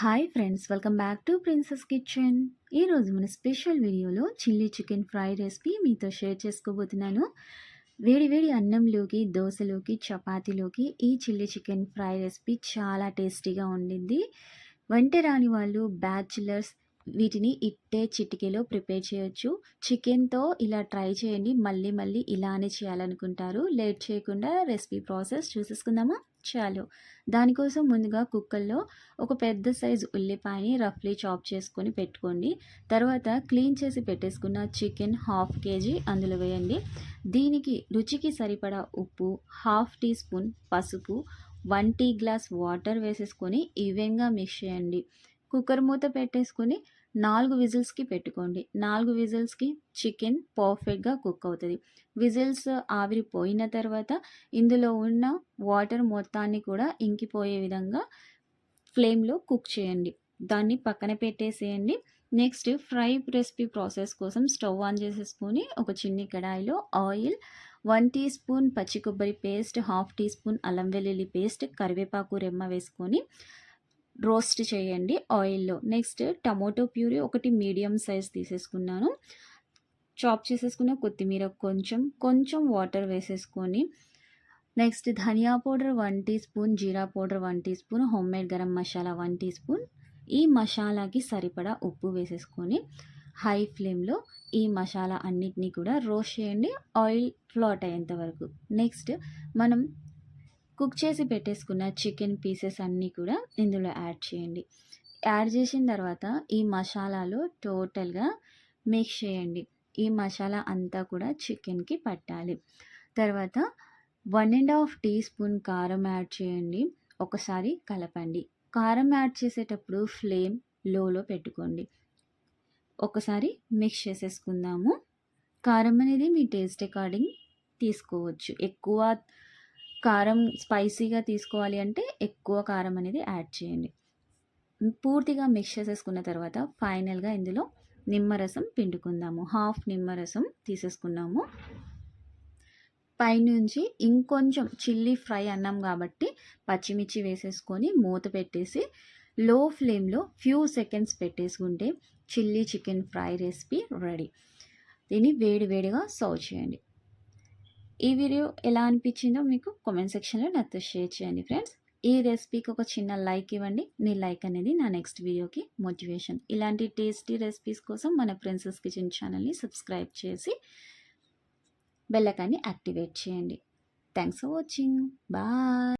Hi friends welcome back to princess kitchen ఈరోజు మన special వీడియోలో చిల్లీ చికెన్ ఫ్రై రెసిపీ మీతో షేర్ చేసుకోబోతున్నాను. వేడి వేడి అన్నంలోకి దోశలోకి చపాతీలోకి ఈ చిల్లీ చికెన్ ఫ్రై రెసిపీ చాలా టేస్టీగా ఉండింది వంట రాని వాళ్ళు బ్యాచులర్స్ వీటిని ఇట్టే చిటికెలో ప్రిపేర్ చేయొచ్చు. చికెన్తో ఇలా ట్రై చేయండి. మళ్ళీ మళ్ళీ ఇలానే చేయాలనుకుంటారు. లేట్ చేయకుండా రెసిపీ ప్రాసెస్ చూసేసుకుందామా? చాలు. దానికోసం ముందుగా కుక్కర్లో ఒక పెద్ద సైజు ఉల్లిపాయని రఫ్లీ చాప్ చేసుకొని పెట్టుకోండి. తర్వాత క్లీన్ చేసి పెట్టేసుకున్న చికెన్ హాఫ్ కేజీ అందులో వేయండి. దీనికి రుచికి సరిపడా ఉప్పు హాఫ్ టీ స్పూన్ పసుపు వన్ టీ గ్లాస్ వాటర్ వేసేసుకొని ఈవెన్గా మిక్స్ చేయండి. కుక్కర్ మూత పెట్టేసుకొని నాలుగు విజిల్స్కి పెట్టుకోండి. నాలుగు విజిల్స్కి చికెన్ పర్ఫెక్ట్గా కుక్ అవుతుంది. విజిల్స్ ఆవిరి పోయిన తర్వాత ఇందులో ఉన్న వాటర్ మొత్తాన్ని కూడా ఇంకిపోయే విధంగా ఫ్లేమ్లో కుక్ చేయండి. దాన్ని పక్కన పెట్టేసేయండి. నెక్స్ట్ ఫ్రై రెసిపీ ప్రాసెస్ కోసం స్టవ్ ఆన్ చేసేసుకొని ఒక చిన్ని కడాయిలో ఆయిల్ వన్ టీ స్పూన్ పచ్చి కొబ్బరి పేస్ట్ హాఫ్ టీ స్పూన్ అల్లం వెల్లుల్లి పేస్ట్ కరివేపాకు రెమ్మ వేసుకొని రోస్ట్ చేయండి ఆయిల్లో. నెక్స్ట్ టమోటో ప్యూరీ ఒకటి మీడియం సైజ్ తీసేసుకున్నాను. చాప్ చేసేసుకున్న కొత్తిమీర కొంచెం కొంచెం వాటర్ వేసేసుకొని నెక్స్ట్ ధనియా పౌడర్ వన్ టీ స్పూన్ జీరా powder one teaspoon homemade garam masala one teaspoon. ఈ మసాలాకి సరిపడా ఉప్పు వేసేసుకొని హై ఫ్లేమ్లో ఈ మసాలా అన్నిటినీ కూడా రోస్ట్ చేయండి. ఆయిల్ ఫ్లాట్ అయ్యేంత వరకు. నెక్స్ట్ మనం కుక్ చేసి పెట్టేసుకున్న చికెన్ పీసెస్ అన్నీ కూడా ఇందులో యాడ్ చేయండి. యాడ్ చేసిన తర్వాత ఈ మసాలాలు టోటల్గా మిక్స్ చేయండి. ఈ మసాలా అంతా కూడా చికెన్కి పట్టాలి. తర్వాత one and half teaspoon కారం యాడ్ చేయండి. ఒకసారి కలపండి. కారం యాడ్ చేసేటప్పుడు ఫ్లేమ్ లోలో పెట్టుకోండి. ఒకసారి మిక్స్ చేసేసుకుందాము. కారం అనేది మీ టేస్ట్ అకార్డింగ్ తీసుకోవచ్చు. ఎక్కువ కారం స్పైసీగా తీసుకోవాలి అంటే ఎక్కువ కారం అనేది యాడ్ చేయండి. పూర్తిగా మిక్స్ చేసేసుకున్న తర్వాత ఫైనల్గా ఇందులో నిమ్మరసం పిండుకుందాము. హాఫ్ నిమ్మరసం తీసేసుకున్నాము. పైనుంచి ఇంకొంచెం చిల్లీ ఫ్రై అన్నాం కాబట్టి పచ్చిమిర్చి వేసేసుకొని మూత పెట్టేసి లో ఫ్లేమ్లో ఫ్యూ సెకండ్స్ పెట్టేసుకుంటే chilli chicken fry recipe ready. దీన్ని వేడి వేడిగా సర్వ్ చేయండి. ఈ వీడియో ఎలా అనిపించిందో మీకు కామెంట్ సెక్షన్లో నాతో షేర్ చేయండి ఫ్రెండ్స్ ఈ రెసిపీకి ఒక చిన్న లైక్ ఇవ్వండి. మీ లైక్ అనేది నా నెక్స్ట్ వీడియోకి మోటివేషన్ ఇలాంటి టేస్టీ రెసిపీస్ కోసం మన ప్రిన్సెస్ కిచెన్ ఛానల్ని సబ్స్క్రైబ్ చేసి బెల్లకాన్ని యాక్టివేట్ చేయండి. Thanks for watching bye